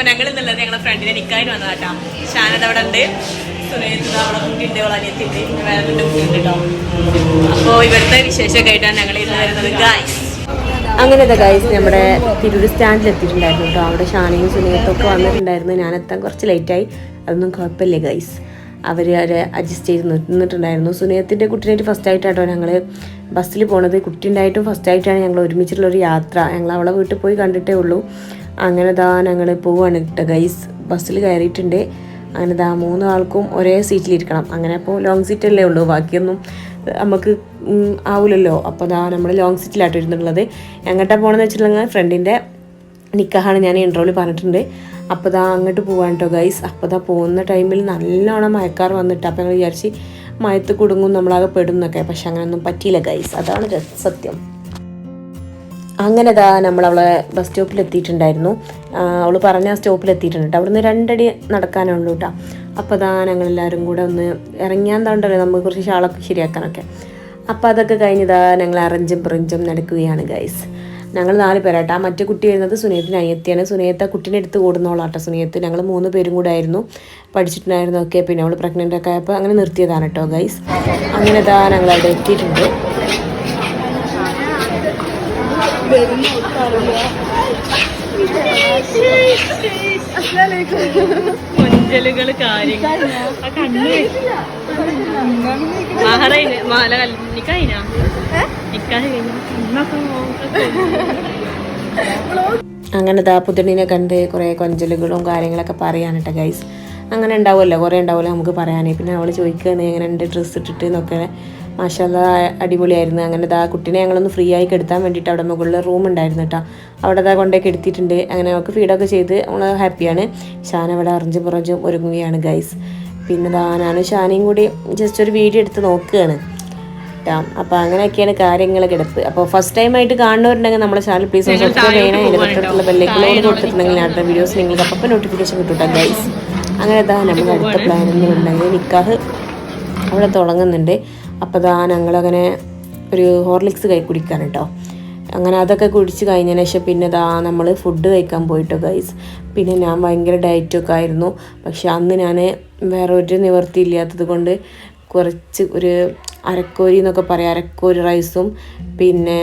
അപ്പൊ ഞങ്ങൾ ഇന്നുള്ളത് ഞങ്ങളെ ഫ്രണ്ടിനെ നിൽക്കാനും നിക്കായിട്ട് കേട്ടോ. ഷാനത് അവിടെ ഉണ്ട്. സുനേത്ത് അവിടെ കുട്ടിയുണ്ട് വളനിയത്തിണ്ട് വേറെ കുട്ടിയുണ്ട് കേട്ടോ. അപ്പോ ഇവിടുത്തെ വിശേഷമൊക്കെ ആയിട്ടാണ് ഞങ്ങൾ ഇന്ന് വരുന്നത് ഗായ്സ് അങ്ങനെ ഗൈസ് നമ്മുടെ തിരൂർ സ്റ്റാൻഡിൽ എത്തിയിട്ടുണ്ടായിരുന്നു കേട്ടോ. അവിടെ ഷാനയും ഒക്കെ വന്നിട്ടുണ്ടായിരുന്നു. ഞാൻ എത്താൻ കുറച്ച് ലേറ്റായി അതൊന്നും കുഴപ്പമില്ല ഗൈസ് അവർ അവരെ അഡ്ജസ്റ്റ് ചെയ്ത് നിന്നിട്ടുണ്ടായിരുന്നു. സുനിയത്തിന്റെ കുട്ടീനായിട്ട് ഫസ്റ്റ് ആയിട്ടാട്ടോ ഞങ്ങൾ ബസ്സിൽ പോണത്. കുട്ടി ഉണ്ടായിട്ടും ഫസ്റ്റ് ആയിട്ടാണ് ഞങ്ങൾ ഒരുമിച്ചുള്ളൊരു യാത്ര. ഞങ്ങൾ അവളെ വീട്ടിൽ പോയി കണ്ടിട്ടേ ഉള്ളൂ. അങ്ങനെ ദാ ഞങ്ങൾ പോവാണ് കേട്ടോ ഗൈസ് ബസ്സിൽ കയറിയിട്ടുണ്ട്. അങ്ങനെ ദാ മൂന്ന് ആൾക്കും ഒരേ സീറ്റിലിരിക്കണം. അങ്ങനെ അപ്പോൾ ലോങ് സീറ്റല്ലേ ഉള്ളൂ. ബാക്കിയൊന്നും നമുക്ക് ആവില്ലല്ലോ അപ്പോൾ ദാ നമ്മൾ ലോങ് സീറ്റിലാട്ടോ ഇരുന്നുള്ളത് എങ്ങോട്ടാണ് പോകണമെന്ന് വെച്ചിട്ടുണ്ടെങ്കിൽ ഫ്രണ്ടിന്റെ നിക്കാഹാണ് ഞാൻ ഇൻട്രോയിൽ പറഞ്ഞിട്ടുണ്ട്. അപ്പോൾ ദാ അങ്ങോട്ട് പോവാൻ കേട്ടോ ഗൈസ് അപ്പോൾ ദാ പോകുന്ന ടൈമിൽ നല്ലോണം മയക്കാർ വന്നിട്ട് അപ്പോൾ ഞങ്ങൾ വിചാരിച്ച് മയത്ത് കുടുങ്ങും നമ്മളാകെ പെടും എന്നൊക്കെ. പക്ഷെ അങ്ങനെയൊന്നും പറ്റിയില്ല ഗൈസ് അതാണ് സത്യം. അങ്ങനെ ദാ നമ്മൾ അവളെ ബസ് സ്റ്റോപ്പിൽ എത്തിയിട്ടുണ്ടായിരുന്നു അവൾ പറഞ്ഞ ആ സ്റ്റോപ്പിൽ എത്തിയിട്ടുണ്ട് കേട്ടോ അവിടുന്ന് രണ്ടടി നടക്കാനുള്ളൂ കേട്ടോ അപ്പോൾ ദാ ഞങ്ങളെല്ലാവരും കൂടെ ഒന്ന് ഇറങ്ങിയാൻ തോണ്ടല്ലോ നമുക്ക് കുറച്ച് ഷാളൊക്കെ ശരിയാക്കാനൊക്കെ. അപ്പോൾ അതൊക്കെ കഴിഞ്ഞതാ ഞങ്ങൾ അറഞ്ചും പ്രിഞ്ചും നടക്കുകയാണ് ഗൈസ് ഞങ്ങൾ നാല് പേരാട്ടോ ആ മറ്റേ കുട്ടി വരുന്നത് സുനേത്തിന് അനിയത്തിയാണ്. സുനേത്ത് കുട്ടീനെ എടുത്ത് കൂടുന്നോളാട്ടോ സുനേത്ത്. ഞങ്ങൾ മൂന്ന് പേരും കൂടെ ആയിരുന്നു. പഠിച്ചിട്ടുണ്ടായിരുന്നു ഒക്കെ. പിന്നെ അവൾ പ്രഗ്നന്റ് ഒക്കെ ആയപ്പോൾ അങ്ങനെ നിർത്തിയതാണ് കേട്ടോ ഗൈസ് അങ്ങനെ ഇതാ ഞങ്ങൾ അവിടെ എത്തിയിട്ടുണ്ട്. കൊഞ്ചലുകൾ കാര്യങ്ങൾ. മാല നിക്കായിന? നിക്കാഹ് അങ്ങനെ ദാ പുതിണിനെ കണ്ട് കുറേ കൊഞ്ചലുകളും കാര്യങ്ങളൊക്കെ പറയാനിട്ട ഗൈസ് അങ്ങനെ ഉണ്ടാവുമല്ലോ കുറേ ഉണ്ടാവുമല്ലോ നമുക്ക് പറയാനേ. പിന്നെ അവൾ ചോദിക്കുകയാണ് എങ്ങനെ ഉണ്ട് ഡ്രസ്സ് ഇട്ടിട്ട് എന്നൊക്കെ. മാഷല്ല അടിപൊളിയായിരുന്നു. അങ്ങനെ ദാ കുട്ടീനെ ഞങ്ങളൊന്ന് ഫ്രീ ആയി കെടുത്താൻ വേണ്ടിയിട്ട് അവിടെ മുകളിൽ റൂം ഉണ്ടായിരുന്നു കേട്ടോ അവിടെ ദാ കൊണ്ടേ കെടുത്തിയിട്ടുണ്ട്. അങ്ങനെ അവൾക്ക് ഫീഡൊക്കെ ചെയ്ത് നമ്മൾ ഹാപ്പിയാണ് ഷാൻ അവിടെ അറിഞ്ചും പുറഞ്ചും ഒരുങ്ങുകയാണ് ഗൈസ് പിന്നെ ദാ ഞാനും ഷാനയും കൂടി ജസ്റ്റ് ഒരു വീഡിയോ എടുത്ത് നോക്കുകയാണ് കേട്ടോ അപ്പോൾ അങ്ങനെയൊക്കെയാണ് കാര്യങ്ങൾ കിടപ്പ്. അപ്പോൾ ഫസ്റ്റ് ടൈം ആയിട്ട് കാണുന്നവരുണ്ടെങ്കിൽ നമ്മുടെ ചാനൽ പ്ലീസ് സബ്സ്ക്രൈബ് ചെയ്യണം അതിന്റെ ബെല്ലേക്കുള്ള കൊടുത്തിട്ടുണ്ടെങ്കിൽ അടുത്ത വീഡിയോസ് നിങ്ങൾക്ക് അപ്പം നോട്ടിഫിക്കേഷൻ കിട്ടൂട്ടോ ഗൈസ് അങ്ങനെ ഇതാ നമ്മൾ അടുത്ത പ്ലാൻ എന്നുണ്ടെങ്കിൽ നിക്കാഹ് അവിടെ തുടങ്ങുന്നുണ്ട്. അപ്പോൾ ദാ ഞങ്ങളങ്ങനെ ഒരു ഹോർലിക്സ് കൈ കുടിക്കാൻ കേട്ടോ അങ്ങനെ അതൊക്കെ കുടിച്ച് കഴിഞ്ഞതിന് ശേഷം പിന്നെ ദാ നമ്മൾ ഫുഡ് കഴിക്കാൻ പോയിട്ടോ ഗൈസ് പിന്നെ ഞാൻ ഭയങ്കര ഡയറ്റൊക്കെ ആയിരുന്നു. പക്ഷെ അന്ന് ഞാൻ വേറെ ഒരു നിവർത്തി ഇല്ലാത്തത് കൊണ്ട് കുറച്ച് ഒരു അരക്കോരി എന്നൊക്കെ പറയാം. അരക്കോരി റൈസും പിന്നെ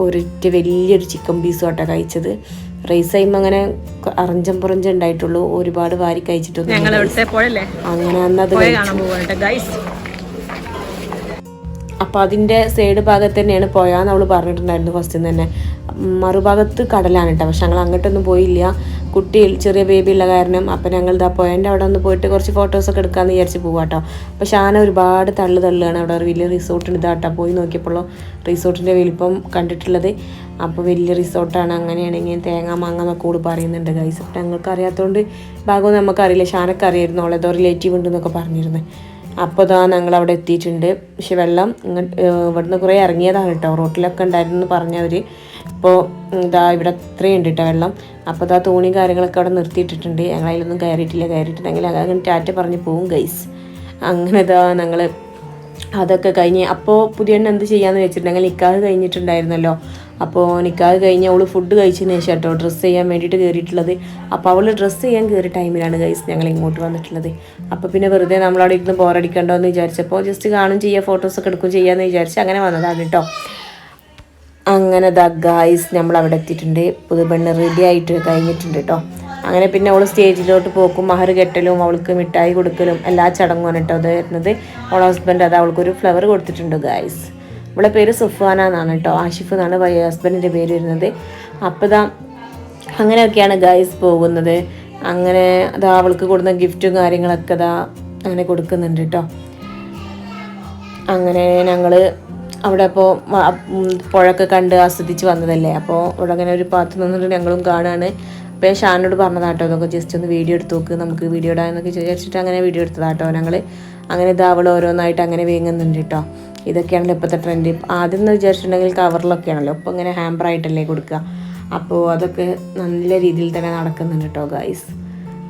ഒരിറ്റ് വലിയൊരു ചിക്കൻ പീസും ആട്ടോ കഴിച്ചത്. റൈസ് കഴിയുമ്പോൾ അങ്ങനെ അറഞ്ചം പുറഞ്ചം ഉണ്ടായിട്ടുള്ളൂ. ഒരുപാട് വാരി കഴിച്ചിട്ടുണ്ട് അങ്ങനെ അന്നത് അപ്പോൾ അതിന്റെ സൈഡ് ഭാഗത്ത് തന്നെയാണ് പോയാന്ന് അവൾ പറഞ്ഞിട്ടുണ്ടായിരുന്നു ഫസ്റ്റിൽ നിന്ന് തന്നെ. മറുഭാഗത്ത് കടലാണ് കേട്ടോ പക്ഷെ ഞങ്ങൾ അങ്ങോട്ടൊന്നും പോയില്ല. കുട്ടി ചെറിയ ബേബി ഉള്ള കാരണം അപ്പം ഞങ്ങൾ ഇതാ പോയതിന്റെ അവിടെ ഒന്ന് പോയിട്ട് കുറച്ച് ഫോട്ടോസൊക്കെ എടുക്കാമെന്ന് വിചാരിച്ച് പോവാട്ടോ അപ്പോൾ ഷാന ഒരുപാട് തള്ളു തള്ളുകയാണ്. അവിടെ ഒരു വലിയ റിസോർട്ടുണ്ട് ഇതാട്ടോ പോയി നോക്കിയപ്പോൾ റിസോർട്ടിന്റെ വലിപ്പം കണ്ടിട്ടുള്ളത്. അപ്പോൾ വലിയ റിസോർട്ടാണ് അങ്ങനെയാണെങ്കിൽ തേങ്ങ മാങ്ങ എന്നൊക്കെ കൂടി പറയുന്നുണ്ട് ഗൈസ് അപ്പം ഞങ്ങൾക്ക് അറിയാത്തതുകൊണ്ട് ഭാഗവും നമുക്കറിയില്ല. ഷാനൊക്കെ അറിയായിരുന്നു അവളേതോ റിലേറ്റീവ് ഉണ്ടെന്നൊക്കെ പറഞ്ഞിരുന്നത് അപ്പോൾ ഇതാ ഞങ്ങൾ അവിടെ എത്തിയിട്ടുണ്ട്. പക്ഷെ വെള്ളം ഇങ്ങോട്ട് ഇവിടുന്ന് കുറേ ഇറങ്ങിയതാണ് കേട്ടോ. റോട്ടിലൊക്കെ ഉണ്ടായിരുന്നു എന്ന് പറഞ്ഞവർ ഇപ്പോൾ ഇതാ ഇവിടെ അത്രയും ഉണ്ട് കേട്ടോ വെള്ളം. അപ്പോൾ ഇതാ തോണി കാര്യങ്ങളൊക്കെ അവിടെ നിർത്തിയിട്ടിട്ടുണ്ട്. ഞങ്ങൾ അതിലൊന്നും കയറിയിട്ടില്ല. കയറിയിട്ടുണ്ടെങ്കിൽ അങ്ങനെ ടാറ്റ പറഞ്ഞ് പോവും ഗൈസ് അങ്ങനെ ഇതാ ഞങ്ങൾ അതൊക്കെ കഴിഞ്ഞ്. അപ്പോൾ പുതിയ എന്ത് ചെയ്യാമെന്ന് വെച്ചിട്ടുണ്ടെങ്കിൽ ഇക്കാഹ് കഴിഞ്ഞിട്ടുണ്ടായിരുന്നല്ലോ. അപ്പോൾ നിൽക്കാതെ കഴിഞ്ഞ് അവൾ ഫുഡ് കഴിച്ചതിന് ശേഷം കേട്ടോ ഡ്രസ്സ് ചെയ്യാൻ വേണ്ടിയിട്ട് കയറിയിട്ടുള്ളത് അപ്പോൾ അവൾ ഡ്രസ്സ് ചെയ്യാൻ കയറിയ ടൈമിലാണ് ഗൈസ് ഞങ്ങൾ ഇങ്ങോട്ട് വന്നിട്ടുള്ളത്. അപ്പോൾ പിന്നെ വെറുതെ നമ്മളവിടെ ഇരുന്ന് ബോറടിക്കണ്ടോ എന്ന് വിചാരിച്ചപ്പോൾ ജസ്റ്റ് കാണും ചെയ്യുക ഫോട്ടോസൊക്കെ എടുക്കും ചെയ്യാമെന്ന് വിചാരിച്ച് അങ്ങനെ വന്നതാണ് കേട്ടോ. അങ്ങനെ ദ ഗായ്സ് നമ്മൾ അവിടെ എത്തിയിട്ടുണ്ട് പുതുപെണ്ണ് റെഡി ആയിട്ട് കഴിഞ്ഞിട്ടുണ്ട് കേട്ടോ. അങ്ങനെ പിന്നെ അവൾ സ്റ്റേജിലോട്ട് പോക്കും. മഹർ കെട്ടലും അവൾക്ക് മിഠായി കൊടുക്കലും എല്ലാ ചടങ്ങുമാണ് കേട്ടോ അത് വരുന്നത്. അവളെ ഹസ്ബൻഡ് അത് അവൾക്കൊരു ഫ്ലവർ കൊടുത്തിട്ടുണ്ട് ഗായ്സ് അവളെ പേര് സുഫാന എന്നാണ് കേട്ടോ. ആഷിഫ് എന്നാണ് ഹസ്ബൻഡിന്റെ പേര് വരുന്നത്. അപ്പോൾ ഇതാ അങ്ങനെയൊക്കെയാണ് ഗൈസ് പോകുന്നത്. അങ്ങനെ അതാ അവൾക്ക് കൊടുക്കുന്ന ഗിഫ്റ്റും കാര്യങ്ങളൊക്കെ അതാ അങ്ങനെ കൊടുക്കുന്നുണ്ട് കേട്ടോ. അങ്ങനെ ഞങ്ങൾ അവിടെ അപ്പോൾ പുഴയൊക്കെ കണ്ട് ആസ്വദിച്ച് വന്നതല്ലേ? അപ്പോൾ അവിടെ അങ്ങനെ ഒരു പാത്ത് നിന്നിട്ട് ഞങ്ങളും കാണുകയാണ് അപ്പോൾ ഷാനോട് പറഞ്ഞതാട്ടോ നമുക്ക് ജസ്റ്റ് ഒന്ന് വീഡിയോ എടുത്ത് നോക്ക് നമുക്ക് വീഡിയോ ഇടാമെന്നൊക്കെ വിചാരിച്ചിട്ട് അങ്ങനെ വീഡിയോ എടുത്തതാട്ടോ ഞങ്ങൾ അങ്ങനെ ഇത് അവൾ ഓരോന്നായിട്ട് അങ്ങനെ വീങ്ങുന്നുണ്ട് കേട്ടോ. ഇതൊക്കെയാണല്ലോ ഇപ്പോഴത്തെ ട്രെൻഡ് ആദ്യം എന്ന് വിചാരിച്ചിട്ടുണ്ടെങ്കിൽ കവറിലൊക്കെയാണല്ലോ. ഇപ്പോൾ ഇങ്ങനെ ഹാമ്പർ ആയിട്ടല്ലേ കൊടുക്കുക അപ്പോൾ അതൊക്കെ നല്ല രീതിയിൽ തന്നെ നടക്കുന്നുണ്ട് കേട്ടോ ഗൈസ്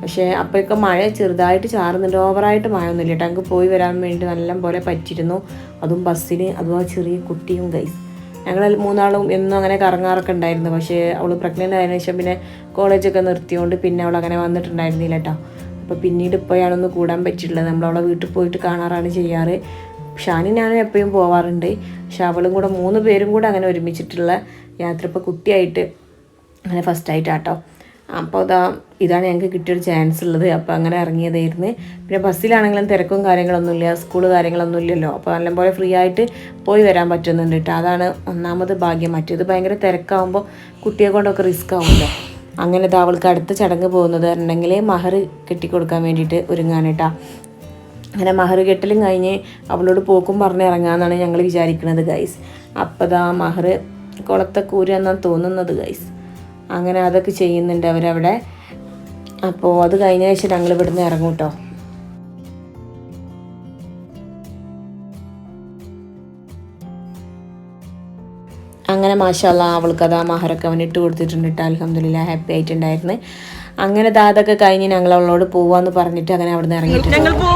പക്ഷേ അപ്പോഴൊക്കെ മഴ ചെറുതായിട്ട് ചാറുന്നുണ്ട്. ഓവറായിട്ട് മഴ ഒന്നുമില്ല കേട്ടോ ഞങ്ങൾക്ക് പോയി വരാൻ വേണ്ടി നല്ല പോലെ പറ്റിയിരുന്നു. അതും ബസ്സിന് അതും ആ ചെറിയ കുട്ടിയും ഗൈസ് ഞങ്ങൾ മൂന്നാളും എന്നും അങ്ങനെ കറങ്ങാറൊക്കെ ഉണ്ടായിരുന്നു. പക്ഷേ അവൾ പ്രഗ്നന്റ് ആയതിനു ശേഷം പിന്നെ കോളേജൊക്കെ നിർത്തിയോണ്ട് പിന്നെ അവൾ അങ്ങനെ വന്നിട്ടുണ്ടായിരുന്നില്ല കേട്ടോ അപ്പോൾ പിന്നീട് ഇപ്പോഴാണൊന്ന് കൂടാൻ പറ്റിയിട്ടുള്ളത്. നമ്മൾ അവളെ വീട്ടിൽ പോയിട്ട് കാണാറാണ് ചെയ്യാറ്. ഷാനി ഞാനും എപ്പോഴും പോവാറുണ്ട്. പക്ഷെ അവളും കൂടെ മൂന്ന് പേരും കൂടെ അങ്ങനെ ഒരുമിച്ചിട്ടുള്ള യാത്ര ഇപ്പോൾ കുട്ടിയായിട്ട് അങ്ങനെ ഫസ്റ്റ് ആയിട്ടാട്ടോ. അപ്പോൾ അതാ ഇതാണ് ഞങ്ങൾക്ക് കിട്ടിയൊരു ചാൻസ് ഉള്ളത്. അപ്പോൾ അങ്ങനെ ഇറങ്ങിയതായിരുന്നു. പിന്നെ ബസ്സിലാണെങ്കിലും തിരക്കും കാര്യങ്ങളൊന്നുമില്ല സ്കൂൾ കാര്യങ്ങളൊന്നുമില്ലല്ലോ അപ്പോൾ നല്ലപോലെ ഫ്രീ ആയിട്ട് പോയി വരാൻ പറ്റുന്നുണ്ട് കേട്ടോ അതാണ് ഒന്നാമത് ഭാഗ്യം. മറ്റേത് ഭയങ്കര തിരക്കാവുമ്പോൾ കുട്ടിയെ കൊണ്ടൊക്കെ റിസ്ക് ആവുമല്ലോ. അങ്ങനെ അവൾക്ക് അടുത്ത ചടങ്ങ് പോകുന്നത്. ഉണ്ടെങ്കിൽ മഹർ കെട്ടിക്കൊടുക്കാൻ വേണ്ടിയിട്ട് ഒരുങ്ങാനേട്ടാ അങ്ങനെ മഹർ കെട്ടലും കഴിഞ്ഞ് അവളോട് പോക്കും പറഞ്ഞ് ഇറങ്ങാമെന്നാണ് ഞങ്ങൾ വിചാരിക്കുന്നത് ഗൈസ് അപ്പോൾ ദാ മഹർ കുളത്തെ കൂര എന്നാണ് തോന്നുന്നത് ഗൈസ് അങ്ങനെ അതൊക്കെ ചെയ്യുന്നുണ്ട് അവരവിടെ. അപ്പോൾ അത് കഴിഞ്ഞ ശേഷം ഞങ്ങൾ ഇവിടുന്ന് ഇറങ്ങും കേട്ടോ അങ്ങനെ മാഷാല്ല അവൾക്ക് അത് ആ മഹറൊക്കെ അവൻ ഇട്ട് കൊടുത്തിട്ടുണ്ട് കേട്ടോ അലഹമ്മദില്ല ഹാപ്പി ആയിട്ടുണ്ടായിരുന്നു. അങ്ങനെ ദാതൊക്കെ കഴിഞ്ഞ് ഞങ്ങൾ അവളോട് പോവാന്ന് പറഞ്ഞിട്ട് അങ്ങനെ അവിടെ നിന്ന് ഇറങ്ങിയിട്ടുണ്ട്